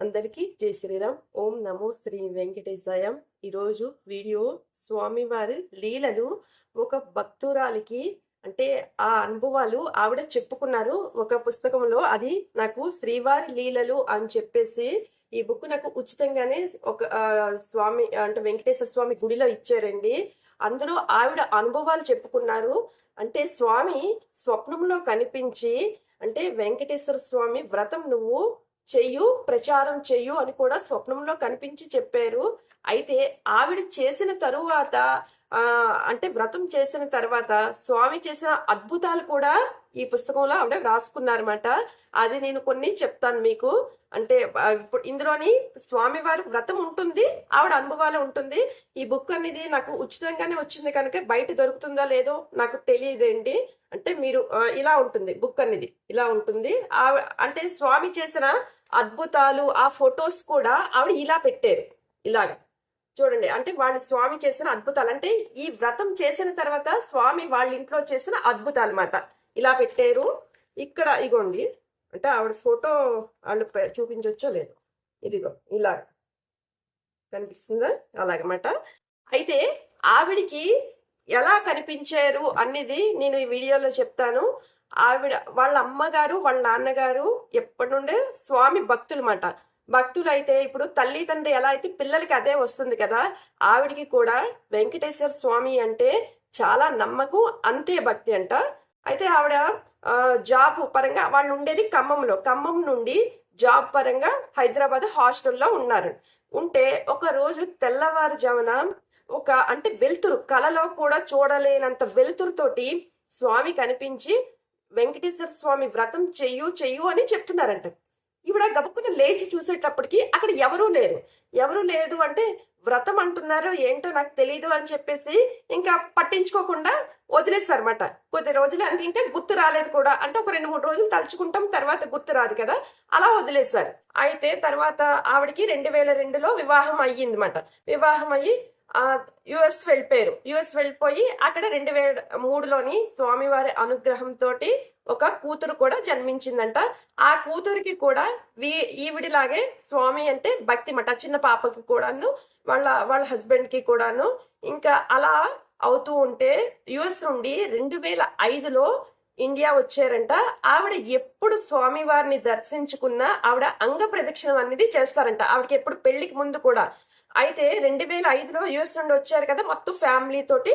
అందరికీ జై శ్రీరామ్. ఓం నమో శ్రీ వెంకటేశాయ. ఈరోజు వీడియో స్వామివారి లీలలు ఒక భక్తురాలికి అంటే ఆ అనుభవాలు ఆవిడ చెప్పుకున్నారు. ఒక పుస్తకంలో అది నాకు శ్రీవారి లీలలు అని చెప్పేసి ఈ బుక్ నాకు ఉచితంగానే ఒక స్వామి అంటే వెంకటేశ్వర స్వామి గుడిలో ఇచ్చారండి. అందులో ఆవిడ అనుభవాలు చెప్పుకున్నారు. అంటే స్వామి స్వప్నంలో కనిపించి అంటే వెంకటేశ్వర స్వామి వ్రతం నువ్వు చెయ్యు ప్రచారం చెయ్యు అని కూడా స్వప్నంలో కనిపించి చెప్పారు. అయితే ఆవిడ చేసిన తరువాత ఆ అంటే వ్రతం చేసిన తర్వాత స్వామి చేసిన అద్భుతాలు కూడా ఈ పుస్తకంలో ఆవిడ రాసుకున్నారన్నమాట అది నేను కొన్ని చెప్తాను మీకు. అంటే ఇప్పుడు ఇందులోని స్వామివారి వ్రతం ఉంటుంది ఆవిడ అనుభవాలు ఉంటుంది. ఈ బుక్ అనేది నాకు ఉచితంగానే వచ్చింది కనుక బయట దొరుకుతుందో లేదో నాకు తెలియదండి. అంటే మీరు ఇలా ఉంటుంది బుక్ అనేది ఇలా ఉంటుంది. అంటే స్వామి చేసిన అద్భుతాలు ఆ ఫొటోస్ కూడా ఆవిడ ఇలా పెట్టారు. ఇలాగా. చూడండి అంటే వాళ్ళు స్వామి చేసిన అద్భుతాలు అంటే ఈ వ్రతం చేసిన తర్వాత స్వామి వాళ్ళ ఇంట్లో చేసిన అద్భుతాలు అన్నమాట. ఇలా పెట్టారు. ఇక్కడ ఇగోండి. అంటే ఆవిడ ఫోటో వాళ్ళు చూపించవచ్చో లేదు. ఇదిగో ఇలా కనిపిస్తుందా? అలాగమాట అయితే ఆవిడికి ఎలా కనిపించారు అనేది నేను ఈ వీడియోలో చెప్తాను. ఆవిడ వాళ్ళ అమ్మగారు వాళ్ళ నాన్నగారు ఎప్పటి నుండే స్వామి భక్తులు మాట భక్తులు అయితే ఇప్పుడు తల్లి తండ్రి ఎలా అయితే పిల్లలకి అదే వస్తుంది కదా ఆవిడికి కూడా వెంకటేశ్వర స్వామి అంటే చాలా నమ్మకం అంతే భక్తి అంట. అయితే ఆవిడ జాబ్ పరంగా వాళ్ళు ఉండేది ఖమ్మంలో. ఖమ్మం నుండి జాబ్ పరంగా హైదరాబాద్ హాస్టల్లో ఉన్నారు. ఉంటే ఒక రోజు తెల్లవారుజామున ఒక అంటే వెలుతురు కలలో కూడా చూడలేనంత వెలుతురుతోటి స్వామి కనిపించి వెంకటేశ్వర స్వామి వ్రతం చెయ్యు చెయ్యు అని చెప్తున్నారంట. ఈవిడ గబుక్కున లేచి చూసేటప్పటికి అక్కడ ఎవరూ లేరు. ఎవరూ లేదు అంటే వ్రతం అంటున్నారో ఏంటో నాకు తెలియదు అని చెప్పేసి ఇంకా పట్టించుకోకుండా వదిలేస్తారన్నమాట. కొద్ది రోజులు అంటే ఇంకా గుర్తు రాలేదు కూడా. అంటే ఒక రెండు మూడు రోజులు తలుచుకుంటాం తర్వాత గుర్తు రాదు కదా. అలా వదిలేశారు అయితే తర్వాత ఆవిడకి రెండు వేల రెండులో వివాహం అయ్యిందన్నమాట. వివాహం అయ్యి ఆ యుఎస్ వెళ్ళిపోయారు. యుఎస్ వెళ్ళిపోయి అక్కడ రెండు వేల మూడులోని స్వామివారి అనుగ్రహంతో ఒక కూతురు కూడా జన్మించిందంట. ఆ కూతురికి కూడా వీ ఈవిడిలాగే స్వామి అంటే భక్తి మట చిన్న పాపకి కూడాను వాళ్ళ వాళ్ళ హస్బెండ్కి కూడాను. ఇంకా అలా అవుతూ ఉంటే యుఎస్ నుండి రెండు వేల ఐదులో ఇండియా వచ్చారంట. ఆవిడ ఎప్పుడు స్వామివారిని దర్శించుకున్నా ఆవిడ అంగ ప్రదక్షిణం అనేది చేస్తారంట. ఆవిడకి ఎప్పుడు పెళ్ళికి ముందు కూడా. అయితే రెండు వేల ఐదులో యుఎస్ నుండి వచ్చారు కదా మొత్తం ఫ్యామిలీ తోటి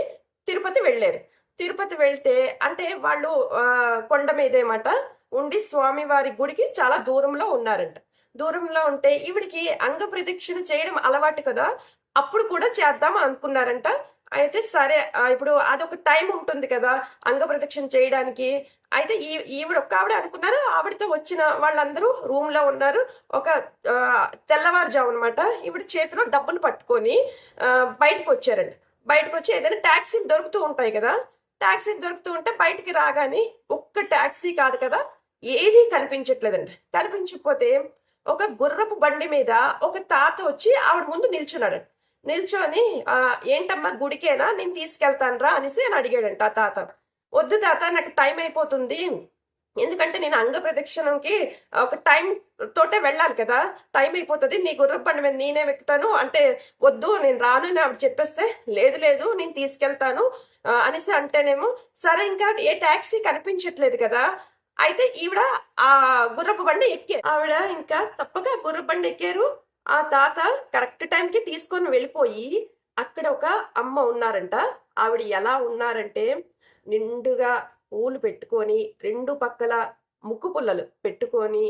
తిరుపతి వెళ్ళారు. తిరుపతి వెళ్తే అంటే వాళ్ళు కొండ మీదేమాట ఉండి స్వామివారి గుడికి చాలా దూరంలో ఉన్నారంట. దూరంలో ఉంటే ఈవిడికి అంగ ప్రదక్షిణ చేయడం అలవాటు కదా అప్పుడు కూడా చేద్దాం అనుకున్నారంట. అయితే సరే ఇప్పుడు అదొక టైం ఉంటుంది కదా అంగ ప్రదక్షిణ చేయడానికి. అయితే ఈ ఈవిడ ఒక్క ఆవిడ అనుకున్నారు ఆవిడతో వచ్చిన వాళ్ళందరూ రూమ్లో ఉన్నారు. ఒక తెల్లవారుజాము అనమాట ఈవిడ చేతిలో డబ్బులు పట్టుకొని బయటకు వచ్చారండి. బయటకు వచ్చి ఏదైనా ట్యాక్సీలు దొరుకుతూ ఉంటాయి కదా ట్యాక్సీ దొరుకుతూ ఉంటే బయటికి రాగానే ఒక్క ట్యాక్సీ కాదు కదా ఏది కనిపించట్లేదండి. కనిపించకపోతే ఒక గుర్రపు బండి మీద ఒక తాత వచ్చి ఆవిడ ముందు నిల్చున్నాడండి. నిల్చొని "ఆ, ఏంటమ్మా గుడికేనా? నేను తీసుకెళ్తాను రా అనేసి అని అడిగాడంట ఆ తాత. వద్దు తాత నాకు టైం అయిపోతుంది. ఎందుకంటే నేను అంగ ప్రదక్షిణంకి ఒక టైం తోటే వెళ్ళాలి కదా. టైం అయిపోతుంది. నీ గుర్రపండి మీద నేనే ఎక్కుతాను. అంటే వద్దు నేను రాను అని ఆవిడ చెప్పేస్తే లేదు లేదు నేను తీసుకెళ్తాను అనేసి అంటేనేమో సరే ఇంకా ఏ ట్యాక్సీ కనిపించట్లేదు కదా. అయితే ఈవిడ ఆ గుర్రపు బండి ఎక్కే ఆవిడ ఇంకా తప్పక గుర్రపు బండి ఎక్కారు. ఆ తాత కరెక్ట్ టైంకి తీసుకొని వెళ్ళిపోయి అక్కడ ఒక అమ్మ ఉన్నారంట. ఆవిడ ఎలా ఉన్నారంటే నిండుగా పూలు పెట్టుకొని రెండు పక్కల ముక్కు పుల్లలు పెట్టుకొని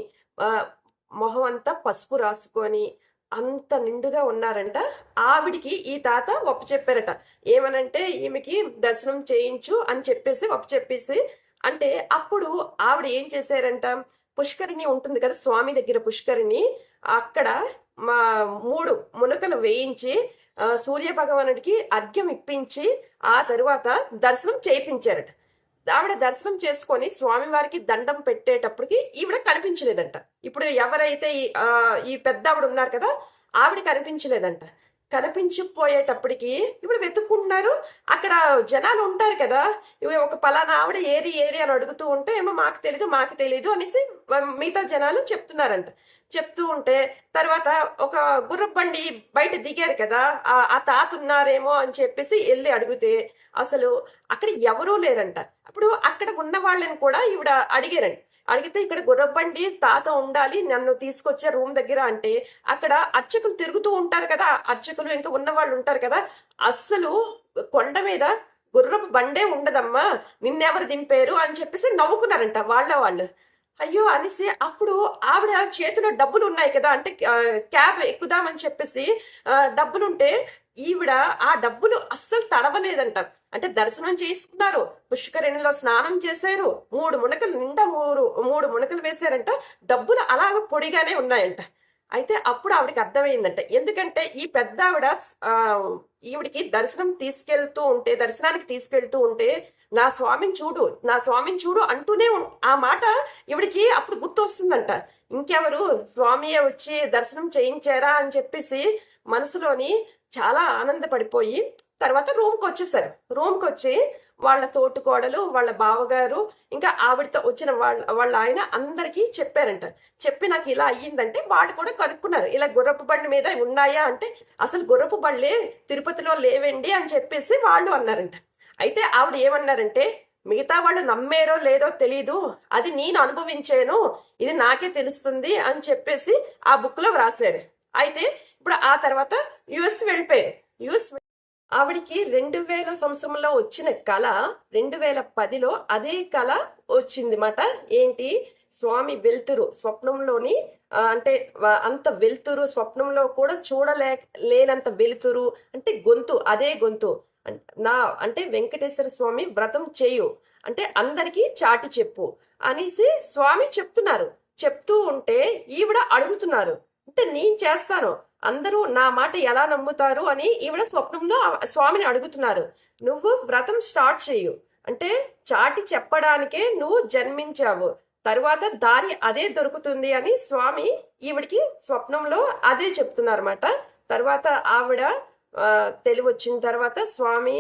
మొహం అంతా పసుపు రాసుకొని అంత నిండుగా ఉన్నారంట. ఆవిడికి ఈ తాత ఒప్ప చెప్పారట. ఏమనంటే ఈమెకి దర్శనం చేయించు అని చెప్పేసి ఒప్ప చెప్పేసి అంటే అప్పుడు ఆవిడ ఏం చేశారంట? పుష్కరిణి ఉంటుంది కదా స్వామి దగ్గర పుష్కరిణి అక్కడ మా మూడు మునకలు వేయించి సూర్య భగవానుడికి అర్ఘ్యం ఇప్పించి ఆ తరువాత దర్శనం చేయించారట. ఆవిడ దర్శనం చేసుకొని స్వామివారికి దండం పెట్టేటప్పటికి ఈవిడ కనిపించలేదంట. ఇప్పుడు ఎవరైతే ఈ- ఈ పెద్ద ఆవిడ ఉన్నారు కదా ఆవిడ కనిపించలేదంట. కనిపించిపోయేటప్పటికి ఇప్పుడు వెతుక్కుంటున్నారు. అక్కడ జనాలు ఉంటారు కదా. ఇవి ఒక పలానా ఆవిడ ఏరి ఏరి అని అడుగుతూ ఉంటే ఏమో మాకు తెలియదు మాకు తెలియదు అనేసి మిగతా జనాలు చెప్తున్నారంట. చెప్తూ ఉంటే తర్వాత ఒక గుర్ర బండి బయట దిగారు కదా. ఆ ఆ తాత ఉన్నారేమో అని చెప్పేసి వెళ్ళి అడిగితే అసలు అక్కడ ఎవరూ లేరంట. అప్పుడు అక్కడ ఉన్న వాళ్ళని కూడా ఈవిడ అడిగారండి అడిగితే ఇక్కడ గుర్రబండి తాత ఉండాలి నన్ను తీసుకొచ్చే రూమ్ దగ్గర అంటే అక్కడ అర్చకులు తిరుగుతూ ఉంటారు కదా అర్చకులు ఇంకా ఉన్న వాళ్ళు ఉంటారు కదా అస్సలు కొండ మీద గుర్రపు బండే ఉండదమ్మా నిన్నెవరు దింపారు అని చెప్పేసి నవ్వుకున్నారంట వాళ్ళ వాళ్ళు. అయ్యో అనేసి అప్పుడు ఆవిడ చేతిలో డబ్బులు ఉన్నాయి కదా అంటే క్యాబ్ ఎక్కుదామని చెప్పేసి డబ్బులుంటే ఈవిడ ఆ డబ్బులు అస్సలు తడవలేదంట. అంటే దర్శనం చేసుకున్నారు. పుష్కరిణిలో స్నానం చేశారు. మూడు మునకలు నిండా మూడు మూడు మునకలు వేశారంట. డబ్బులు అలాగ పొడిగానే ఉన్నాయంట. అయితే అప్పుడు ఆవిడకి అర్థమైందంట. ఎందుకంటే ఈ పెద్ద ఆవిడ ఆ, ఈవిడికి దర్శనం తీసుకెళ్తూ ఉంటే దర్శనానికి తీసుకెళ్తూ ఉంటే నా స్వామిని చూడు నా స్వామిని చూడు అంటూనే ఆ మాట ఈవిడికి అప్పుడు గుర్తొస్తుందంట. ఇంకెవరు? స్వామియే వచ్చి దర్శనం చేయించారా అని చెప్పేసి మనసులోని చాలా ఆనందపడిపోయి తర్వాత రూమ్కి వచ్చేసారు రూమ్కి వచ్చి వాళ్ళ తోటికోడలు వాళ్ళ బావగారు ఇంకా ఆవిడతో వచ్చిన వాళ్ళ వాళ్ళ ఆయన అందరికీ చెప్పారంట. చెప్పి నాకు ఇలా అయ్యిందంటే వాళ్ళు కూడా కనుక్కున్నారు. ఇలా గుర్రపు బండి మీద ఉన్నాయా అంటే అసలు గుర్రపు బళ్ళే తిరుపతిలో లేవండి అని చెప్పేసి వాళ్ళు అన్నారంట. అయితే ఆవిడ ఏమన్నారంటే మిగతా వాళ్ళు నమ్మేరో లేదో తెలీదు. అది నేను అనుభవించాను. ఇది నాకే తెలుస్తుంది అని చెప్పేసి ఆ బుక్లో వ్రాసారు అయితే ఇప్పుడు ఆ తర్వాత యుఎస్ వెళ్ళిపోయారు. యుఎస్ ఆవిడికి రెండు వేల సంవత్సరంలో వచ్చిన కళ రెండు వేల పదిలో అదే కళ వచ్చింది మాట. ఏంటి? స్వామి వెలుతురు స్వప్నంలోని అంటే అంత వెలుతురు స్వప్నంలో కూడా చూడలే లేనంత వెలుతురు అంటే గొంతు అదే గొంతు. నా అంటే వెంకటేశ్వర స్వామి వ్రతం చేయు అంటే అందరికీ చాటి చెప్పు అనేసి స్వామి చెప్తున్నారు. చెప్తూ ఉంటే ఈవిడ అడుగుతున్నారు. అంటే నేను చేస్తాను. అందరూ నా మాట ఎలా నమ్ముతారు అని ఈవిడ స్వప్నంలో స్వామిని అడుగుతున్నారు. నువ్వు వ్రతం స్టార్ట్ చేయు అంటే చాటి చెప్పడానికే నువ్వు జన్మించావు. తరువాత దారి అదే దొరుకుతుంది అని స్వామి ఈవిడికి స్వప్నంలో అదే చెప్తున్నారన్నమాట. తర్వాత ఆవిడ తెలివి వచ్చిన తర్వాత స్వామి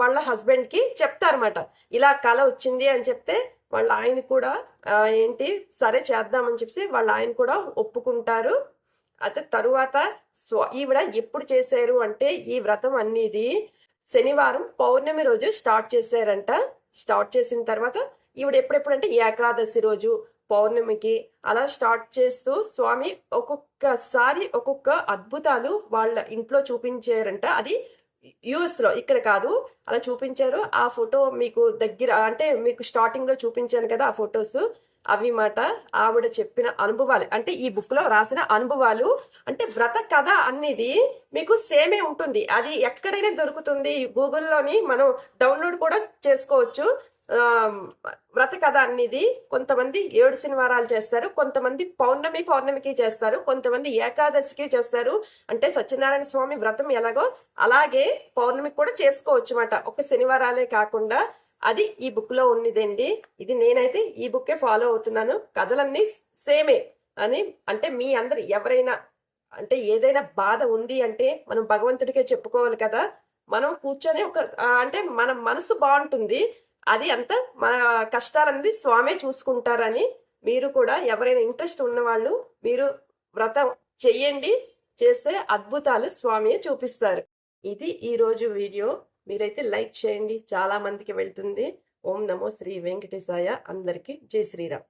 వాళ్ళ హస్బెండ్కి చెప్తారన్నమాట. ఇలా కళ వచ్చింది అని చెప్తే వాళ్ళ ఆయన కూడా ఏంటి సరే చేద్దామని చెప్పి వాళ్ళ ఆయన కూడా ఒప్పుకుంటారు. అయితే తరువాత స్వ- ఈవిడ ఎప్పుడు చేశారు అంటే ఈ వ్రతం అనేది శనివారం పౌర్ణమి రోజు స్టార్ట్ చేశారంట. స్టార్ట్ చేసిన తర్వాత ఈవిడ ఎప్పుడెప్పుడు అంటే ఏకాదశి రోజు పౌర్ణమికి అలా స్టార్ట్ చేస్తూ స్వామి ఒక్కొక్కసారి ఒక్కొక్క అద్భుతాలు వాళ్ళ ఇంట్లో చూపించారంట. అది యుఎస్లో ఇక్కడ కాదు అలా చూపించారు. ఆ ఫోటో మీకు దగ్గర అంటే మీకు స్టార్టింగ్లో చూపించాను కదా ఆ ఫొటోస్. అవి మాట ఆవిడ చెప్పిన అనుభవాలు. అంటే ఈ బుక్లో రాసిన అనుభవాలు. అంటే వ్రత కథ అనేది మీకు సేమే ఉంటుంది. అది ఎక్కడైనా దొరుకుతుంది. గూగుల్లోని మనం డౌన్లోడ్ కూడా చేసుకోవచ్చు. వ్రత కథ అనేది కొంతమంది ఏడు శనివారాలు చేస్తారు. కొంతమంది పౌర్ణమి పౌర్ణమికి చేస్తారు. కొంతమంది ఏకాదశికి చేస్తారు. అంటే సత్యనారాయణ స్వామి వ్రతం ఎలాగో అలాగే పౌర్ణమికి కూడా చేసుకోవచ్చు అన్నమాట. ఒక శనివారాలే కాకుండా అది ఈ బుక్లో ఉన్నదండి. ఇది నేనైతే ఈ బుక్కే ఫాలో అవుతున్నాను. కథలన్నీ సేమే అని అంటే మీ అందరు ఎవరైనా అంటే ఏదైనా బాధ ఉంది అంటే మనం భగవంతుడికే చెప్పుకోవాలి కదా. మనం కూర్చొని ఒక అంటే మన మనసు బాగుంటుంది. అది అంతా మన కష్టాలన్నది స్వామే చూసుకుంటారని మీరు కూడా ఎవరైనా ఇంట్రెస్ట్ ఉన్న వాళ్ళు మీరు వ్రతం చెయ్యండి చేస్తే అద్భుతాలు స్వామి చూపిస్తారు. ఇది ఈ రోజు వీడియో. మీరైతే లైక్ చేయండి. చాలా మందికి వెళ్తుంది. ఓం నమో శ్రీ వెంకటేశాయ. అందరికీ జై శ్రీరామ్.